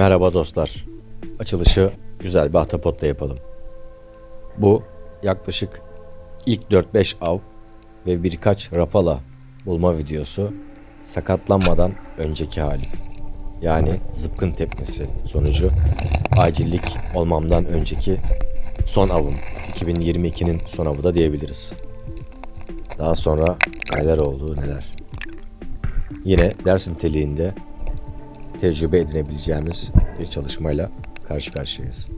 Merhaba dostlar. Açılışı güzel bir ahtapotla yapalım. Bu yaklaşık ilk 4-5 av ve birkaç rapala bulma videosu sakatlanmadan önceki hali. Yani zıpkın tepmesi sonucu acillik olmamdan önceki son avım. 2022'nin son avı da diyebiliriz. Daha sonra neler oldu neler. Yine ders niteliğinde tecrübe edinebileceğimiz bir çalışmayla karşı karşıyayız.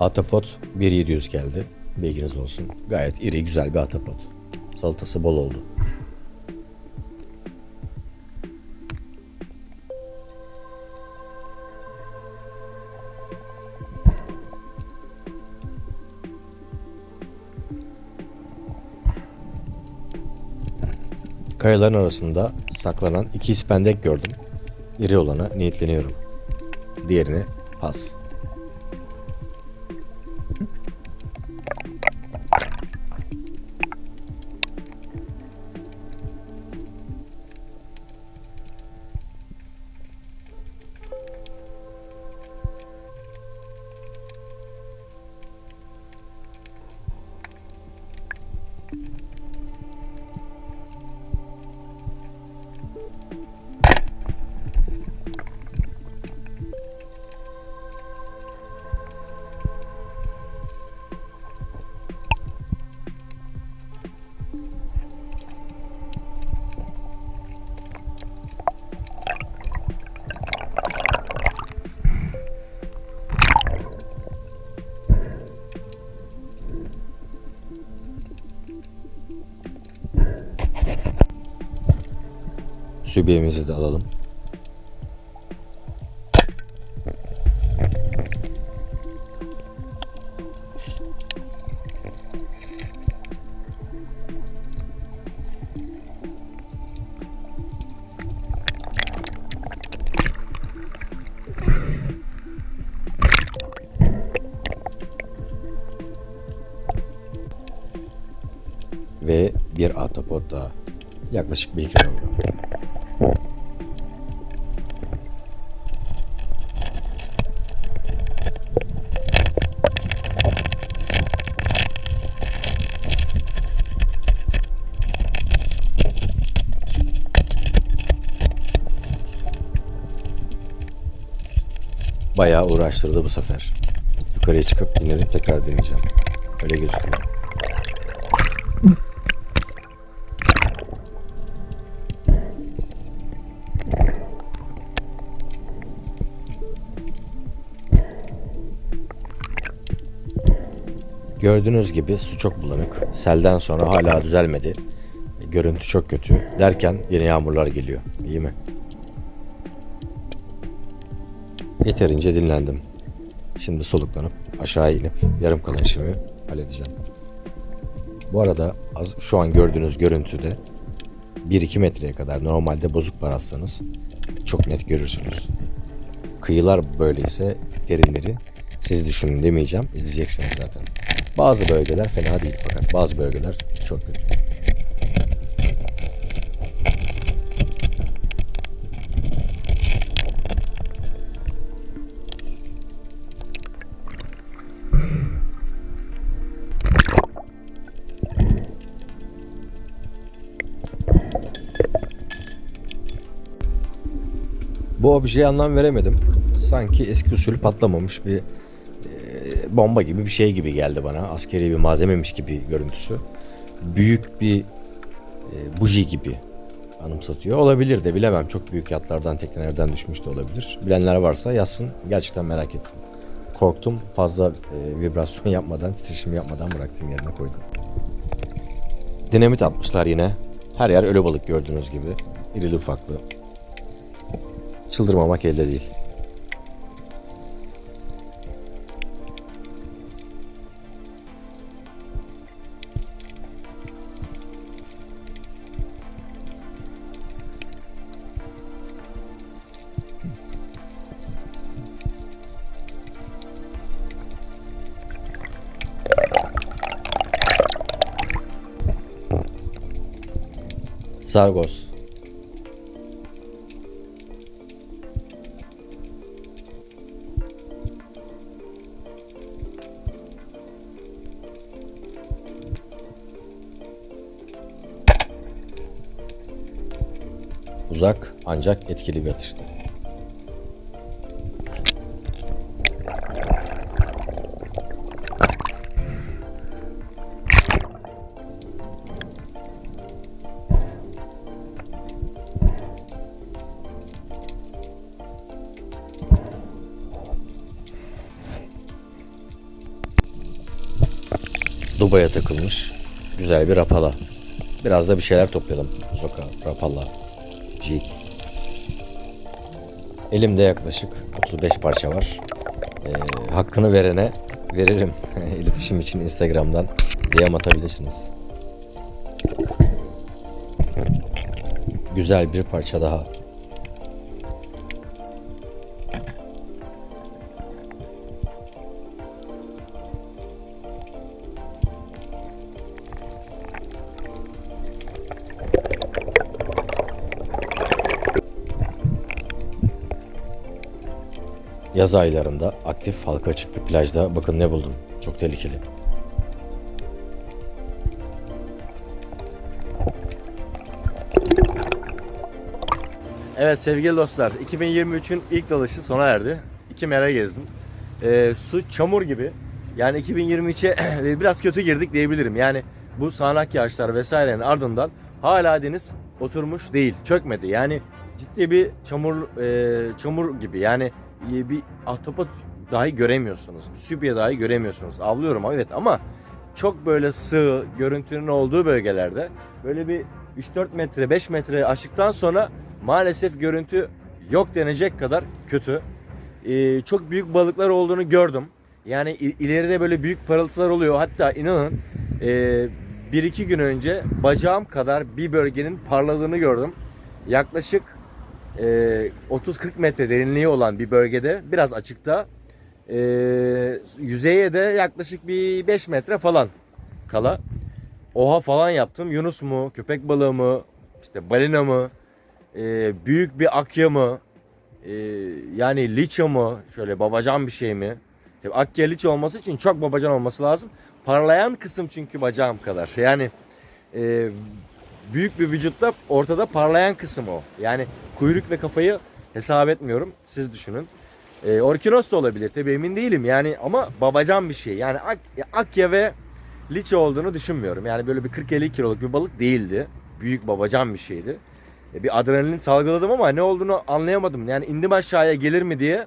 Atapot 1700 geldi. Bilginiz olsun. Gayet iri güzel bir atapot. Salatası bol oldu. Kayaların arasında saklanan iki ispendek gördüm. İri olana niyetleniyorum. Diğerine pas. Sübiyemizi de alalım. Ve bir ahtapot daha. Yaklaşık bir kilogram. Bayağı uğraştırdı bu sefer. Yukarıya çıkıp inelim tekrar deneyeceğim. Öyle gözüküyor. Gördüğünüz gibi su çok bulanık. Selden sonra hala düzelmedi. Görüntü çok kötü. Derken yine yağmurlar geliyor. İyi mi? Yeterince dinlendim. Şimdi soluklanıp aşağı inip yarım kalan işimi halledeceğim. Bu arada az, şu an gördüğünüz görüntüde 1-2 metreye kadar normalde bozuk paralsanız çok net görürsünüz. Kıyılar böyleyse derinleri siz düşünün demeyeceğim. izleyeceksiniz zaten. Bazı bölgeler fena değil fakat bazı bölgeler çok kötü. Bu objeye anlam veremedim. Sanki eski usul patlamamış bir e, bomba gibi bir şey gibi geldi bana. Askeri bir malzememiş gibi görüntüsü. Büyük bir e, buji gibi anımsatıyor. Olabilir de bilemem. Çok büyük yatlardan, teknelerden düşmüş de olabilir. Bilenler varsa yazsın. Gerçekten merak ettim. Korktum. Fazla e, vibrasyon yapmadan, titreşim yapmadan bıraktım yerine koydum. Dinamit atmışlar yine. Her yer ölü balık gördüğünüz gibi. İrili ufaklı çıldırmamak elde değil. Sargos ancak etkili bir atıştı. Dubai'ye takılmış. Güzel bir rapala. Biraz da bir şeyler toplayalım. Zoka, rapala, jig. Elimde yaklaşık 35 parça var. Ee, hakkını verene veririm. İletişim için Instagram'dan DM atabilirsiniz. Güzel bir parça daha. Yaz aylarında aktif halka açık bir plajda bakın ne buldum. Çok tehlikeli. Evet sevgili dostlar 2023'ün ilk dalışı sona erdi. İki mera gezdim. Ee, su çamur gibi. Yani 2023'e biraz kötü girdik diyebilirim. Yani bu sağanak yağışlar vesairenin ardından hala deniz oturmuş değil, çökmedi. Yani ciddi bir çamur e, çamur gibi. Yani e, bir ahtapot dahi göremiyorsunuz. Sübye dahi göremiyorsunuz. Avlıyorum evet ama çok böyle sığ görüntünün olduğu bölgelerde böyle bir 3-4 metre 5 metre aştıktan sonra maalesef görüntü yok denecek kadar kötü. Ee, çok büyük balıklar olduğunu gördüm. Yani ileride böyle büyük parıltılar oluyor. Hatta inanın e, bir iki gün önce bacağım kadar bir bölgenin parladığını gördüm. Yaklaşık 30-40 metre derinliği olan bir bölgede biraz açıkta e, yüzeye de yaklaşık bir 5 metre falan kala oha falan yaptım. Yunus mu, köpek balığı mı, işte balina mı, e, büyük bir akya mı, e, yani liça mı, şöyle babacan bir şey mi? Tabii akya liça olması için çok babacan olması lazım. Parlayan kısım çünkü bacağım kadar. Yani e, büyük bir vücutta ortada parlayan kısım o. Yani kuyruk ve kafayı hesap etmiyorum. Siz düşünün. E, orkinos da olabilir tabii emin değilim yani ama babacan bir şey. Yani ak, akya ve liçe olduğunu düşünmüyorum. Yani böyle bir 40-50 kiloluk bir balık değildi. Büyük babacan bir şeydi. E, bir adrenalin salgıladım ama ne olduğunu anlayamadım. Yani indim aşağıya gelir mi diye.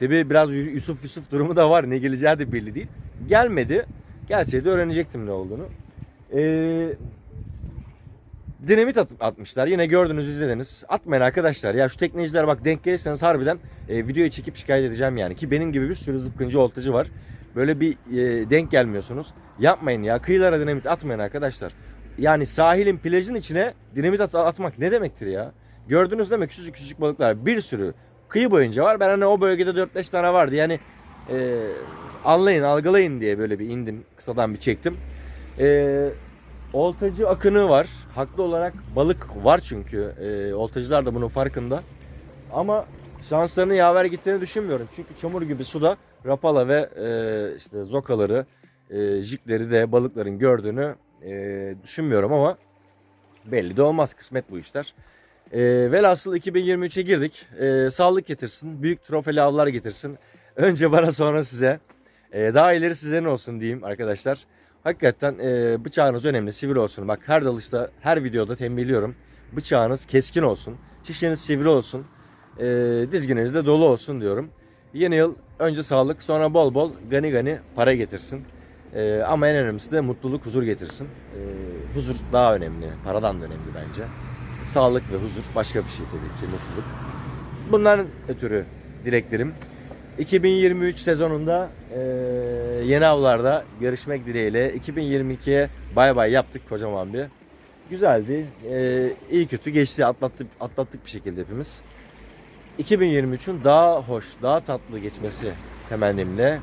Tabii biraz Yu- Yusuf Yusuf durumu da var. Ne geleceği de belli değil. Gelmedi. Gelseydi öğrenecektim ne olduğunu. Eee dinamit at- atmışlar. Yine gördünüz izlediniz. Atmayın arkadaşlar. Ya şu tekneciler bak denk gelirseniz harbiden e, videoyu çekip şikayet edeceğim yani. Ki benim gibi bir sürü zıpkıncı oltacı var. Böyle bir e, denk gelmiyorsunuz. Yapmayın ya. Kıyılara dinamit atmayın arkadaşlar. Yani sahilin plajın içine dinamit at- atmak ne demektir ya? Gördünüz değil mi? Küçücük küçücük balıklar. Bir sürü kıyı boyunca var. Ben hani o bölgede 4-5 tane vardı. Yani e, anlayın, algılayın diye böyle bir indim. Kısadan bir çektim. Eee Oltacı akını var. Haklı olarak balık var çünkü. E, oltacılar da bunun farkında. Ama şanslarının yaver gittiğini düşünmüyorum. Çünkü çamur gibi suda rapala ve e, işte zokaları, e, jikleri de balıkların gördüğünü e, düşünmüyorum ama belli de olmaz. Kısmet bu işler. E, velhasıl 2023'e girdik. E, sağlık getirsin. Büyük trofeli avlar getirsin. Önce bana sonra size. E, daha ileri sizlerin olsun diyeyim arkadaşlar. Hakikaten e, bıçağınız önemli. Sivri olsun. Bak her dalışta, her videoda tembihliyorum. Bıçağınız keskin olsun. Şişeniz sivri olsun. E, dizginiz de dolu olsun diyorum. Yeni yıl önce sağlık sonra bol bol gani gani para getirsin. E, ama en önemlisi de mutluluk, huzur getirsin. E, huzur daha önemli. Paradan da önemli bence. Sağlık ve huzur başka bir şey tabii ki mutluluk. Bunların ötürü dileklerim. 2023 sezonunda eee, yeni avlarda görüşmek dileğiyle 2022'ye bay bay yaptık kocaman bir. Güzeldi. Eee iyi kötü geçti. Atlattık, atlattık bir şekilde hepimiz. 2023'ün daha hoş, daha tatlı geçmesi temennimle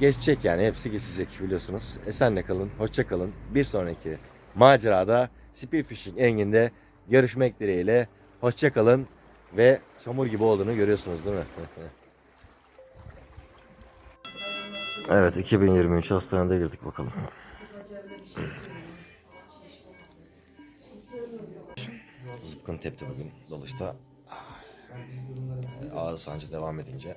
geçecek yani. Hepsi geçecek biliyorsunuz. Esenle kalın, hoşça kalın. Bir sonraki macerada Spearfishing Engin'de görüşmek dileğiyle. Hoşçakalın ve çamur gibi olduğunu görüyorsunuz değil mi? evet 2023 hastanede girdik bakalım. Zıpkın tepti bugün dalışta. Ağrı sancı devam edince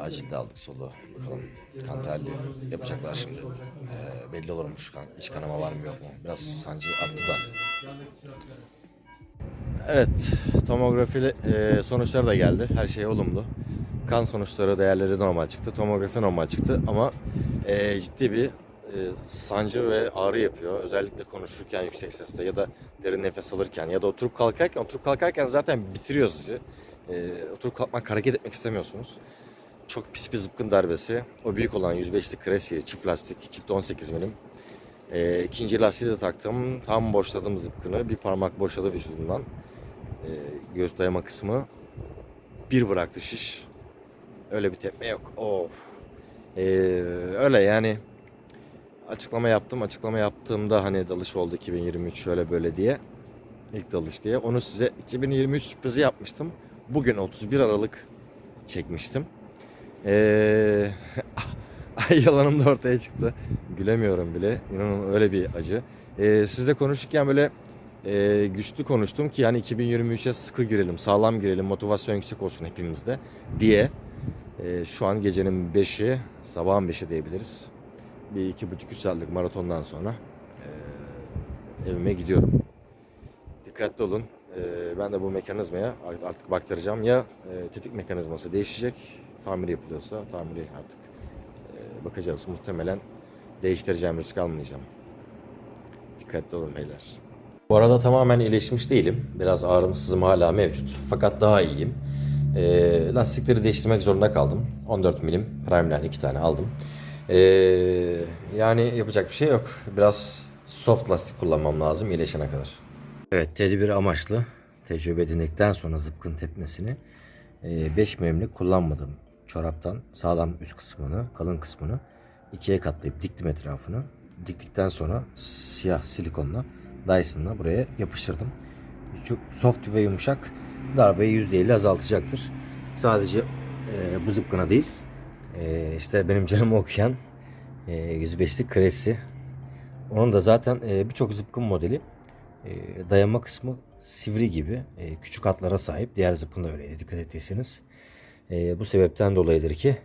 acilde aldık soluğu. Bakalım kan terliyor. Yapacaklar şimdi. Ee, belli olurmuş iç kanama var mı yok mu. Biraz sancı arttı da. Evet, tomografi e, sonuçları da geldi. Her şey olumlu. Kan sonuçları, değerleri normal çıktı. Tomografi normal çıktı ama e, ciddi bir e, sancı ve ağrı yapıyor. Özellikle konuşurken yüksek sesle ya da derin nefes alırken ya da oturup kalkarken, oturup kalkarken zaten bitiriyor sizi. E, oturup kalkmak, hareket etmek istemiyorsunuz. Çok pis bir zıpkın darbesi. O büyük olan 105'lik Cressy çift lastik, çift 18 milim. E, ikinci lastiği de taktım. Tam boşladım zıpkını. Bir parmak boşladı vücudumdan. E, göğüs dayama kısmı. Bir bıraktı şiş. Öyle bir tepme yok. Of. E, öyle yani açıklama yaptım. Açıklama yaptığımda hani dalış oldu 2023 şöyle böyle diye. İlk dalış diye. Onu size 2023 sürprizi yapmıştım. Bugün 31 Aralık çekmiştim. Ee, ay yalanım da ortaya çıktı. Gülemiyorum bile. İnanın öyle bir acı. Ee, sizle konuşurken böyle e, güçlü konuştum ki yani 2023'e sıkı girelim, sağlam girelim, motivasyon yüksek olsun hepimizde diye. Ee, şu an gecenin 5'i, sabahın 5'i diyebiliriz. Bir iki buçuk üç saatlik maratondan sonra e, evime gidiyorum. Dikkatli olun. Ee, ben de bu mekanizmaya artık baktıracağım. Ya e, tetik mekanizması değişecek, tamir yapılıyorsa tamiri artık e, bakacağız. Muhtemelen değiştireceğim, risk almayacağım. Dikkatli olun beyler. Bu arada tamamen iyileşmiş değilim. Biraz ağrım sızım hala mevcut. Fakat daha iyiyim. E, lastikleri değiştirmek zorunda kaldım. 14 milim Primeline iki tane aldım. E, yani yapacak bir şey yok. Biraz soft lastik kullanmam lazım iyileşene kadar. Evet tedbir amaçlı tecrübe edindikten sonra zıpkın tepmesini 5 milimlik kullanmadım. Çoraptan sağlam üst kısmını, kalın kısmını ikiye katlayıp diktim etrafını. Diktikten sonra siyah silikonla Dyson'la buraya yapıştırdım. Çok soft ve yumuşak darbeyi %50 azaltacaktır. Sadece e, bu zıpkına değil. E, işte benim canımı okuyan e, 105'lik kresi. Onun da zaten e, birçok zıpkın modeli e, dayanma kısmı sivri gibi e, küçük hatlara sahip. Diğer zıpkın da öyle dikkat ettiyseniz. E, bu sebepten dolayıdır ki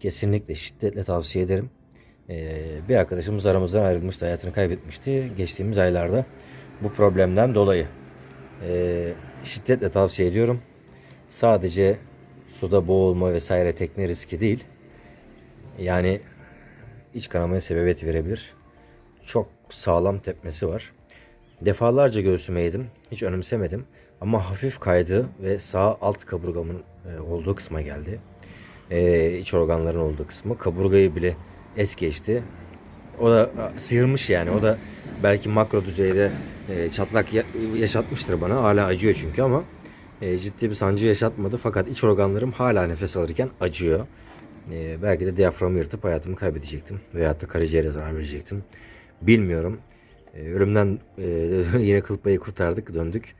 kesinlikle şiddetle tavsiye ederim. E, bir arkadaşımız aramızdan ayrılmıştı, hayatını kaybetmişti geçtiğimiz aylarda bu problemden dolayı. E, şiddetle tavsiye ediyorum. Sadece suda boğulma vesaire tekne riski değil. Yani iç kanamaya sebebiyet verebilir. Çok sağlam tepmesi var. Defalarca göğsüme yedim. Hiç önemsemedim. Ama hafif kaydı ve sağ alt kaburgamın e, olduğu kısma geldi. E, iç organların olduğu kısmı. Kaburgayı bile es geçti. O da sıyırmış yani. O da belki makro düzeyde e, çatlak ya- yaşatmıştır bana. Hala acıyor çünkü ama e, ciddi bir sancı yaşatmadı. Fakat iç organlarım hala nefes alırken acıyor. E, belki de diyaframı yırtıp hayatımı kaybedecektim. Veyahut da karaciğere zarar verecektim. Bilmiyorum. E, ölümden e, yine kıl payı kurtardık, döndük.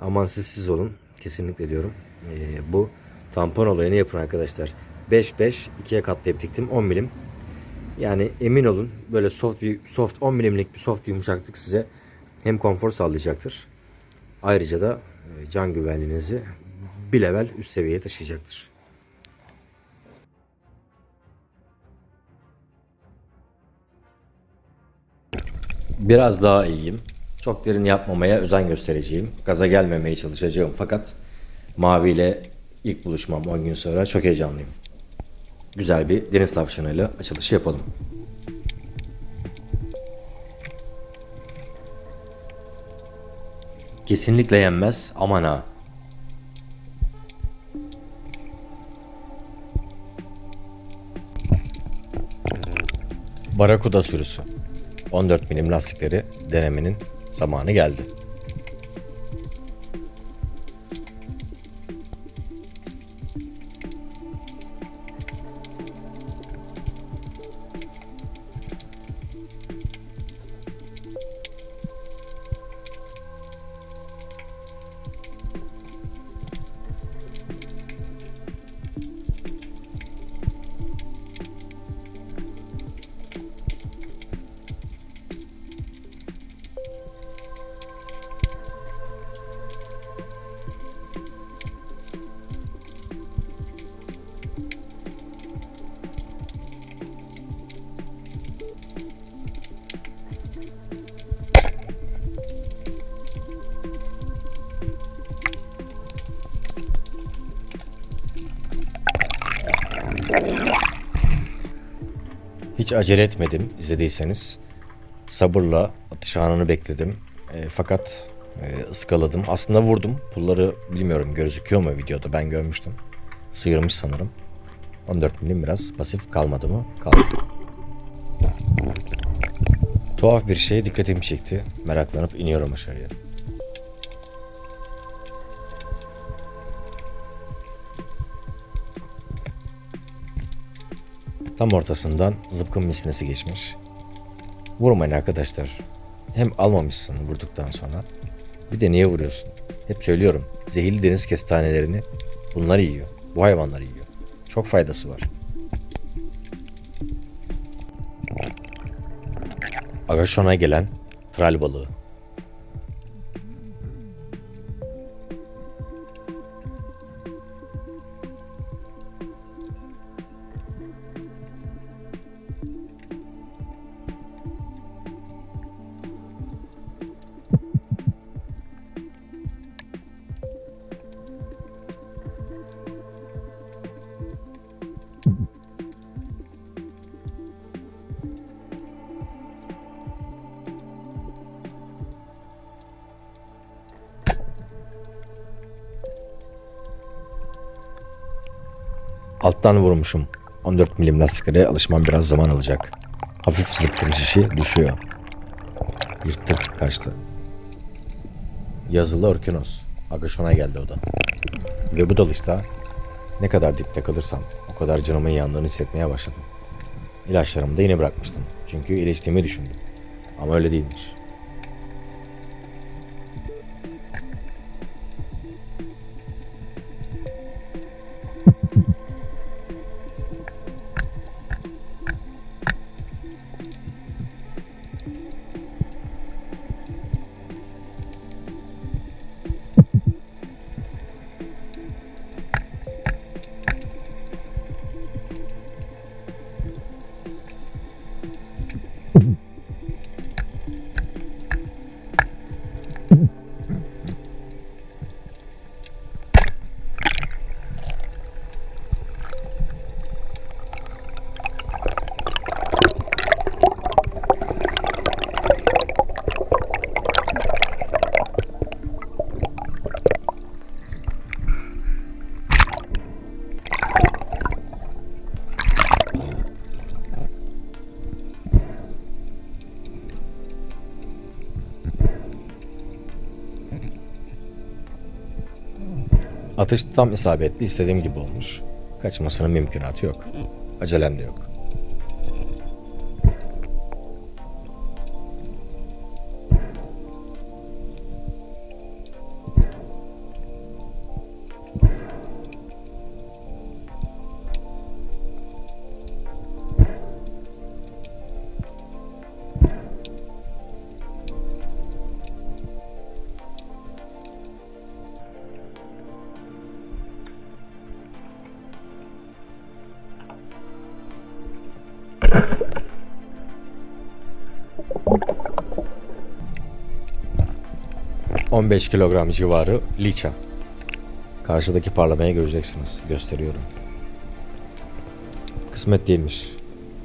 Aman siz siz olun. Kesinlikle diyorum. E, bu tampon olayını yapın arkadaşlar. 5-5 ikiye katlayıp diktim 10 milim. Yani emin olun böyle soft bir soft 10 milimlik bir soft yumuşaklık size hem konfor sağlayacaktır. Ayrıca da e, can güvenliğinizi bir level üst seviyeye taşıyacaktır. Biraz daha iyiyim. Çok derin yapmamaya özen göstereceğim. Gaza gelmemeye çalışacağım. Fakat Mavi ile ilk buluşmam 10 gün sonra çok heyecanlıyım. Güzel bir deniz tavşanıyla açılışı yapalım. Kesinlikle yenmez. Aman ha. Barakuda sürüsü. 14 milim lastikleri denemenin zamanı geldi. Hiç acele etmedim izlediyseniz. Sabırla atış anını bekledim. E, fakat e, ıskaladım. Aslında vurdum. Pulları bilmiyorum gözüküyor mu videoda ben görmüştüm. Sıyırmış sanırım. 14 milim biraz pasif kalmadı mı? Kaldı. Tuhaf bir şey dikkatimi çekti. Meraklanıp iniyorum aşağıya. Tam ortasından zıpkın misnesi geçmiş. Vurmayın arkadaşlar. Hem almamışsın vurduktan sonra. Bir de niye vuruyorsun? Hep söylüyorum. Zehirli deniz kestanelerini bunlar yiyor. Bu hayvanlar yiyor. Çok faydası var. Agaşon'a gelen tral balığı. Alttan vurmuşum. 14 milim lastiklere alışmam biraz zaman alacak. Hafif zıpkın şişi düşüyor. Yırttık kaçtı. Yazılı Orkinos. Agaşon'a geldi o da. Ve bu dalışta ne kadar dipte kalırsam o kadar canımın yandığını hissetmeye başladım. İlaçlarımı da yine bırakmıştım. Çünkü iyileştiğimi düşündüm. Ama öyle değilmiş. Atış tam isabetli istediğim gibi olmuş. Kaçmasının mümkünatı yok. Acelem de yok. ...15 kilogram civarı liça. Karşıdaki parlamayı göreceksiniz. Gösteriyorum. Kısmet değilmiş.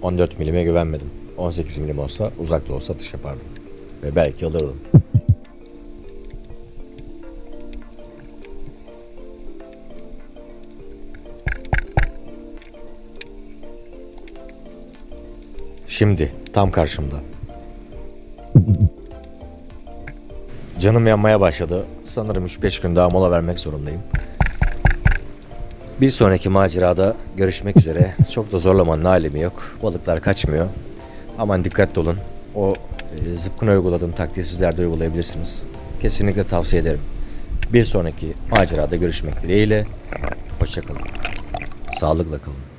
14 milime güvenmedim. 18 milim olsa uzakta olsa atış yapardım. Ve belki alırdım. Şimdi tam karşımda. Canım yanmaya başladı. Sanırım 3-5 gün daha mola vermek zorundayım. Bir sonraki macerada görüşmek üzere. Çok da zorlamanın alemi yok. Balıklar kaçmıyor. Aman dikkatli olun. O e, zıpkın uyguladığım taktiği sizler de uygulayabilirsiniz. Kesinlikle tavsiye ederim. Bir sonraki macerada görüşmek dileğiyle. Hoşçakalın. Sağlıkla kalın.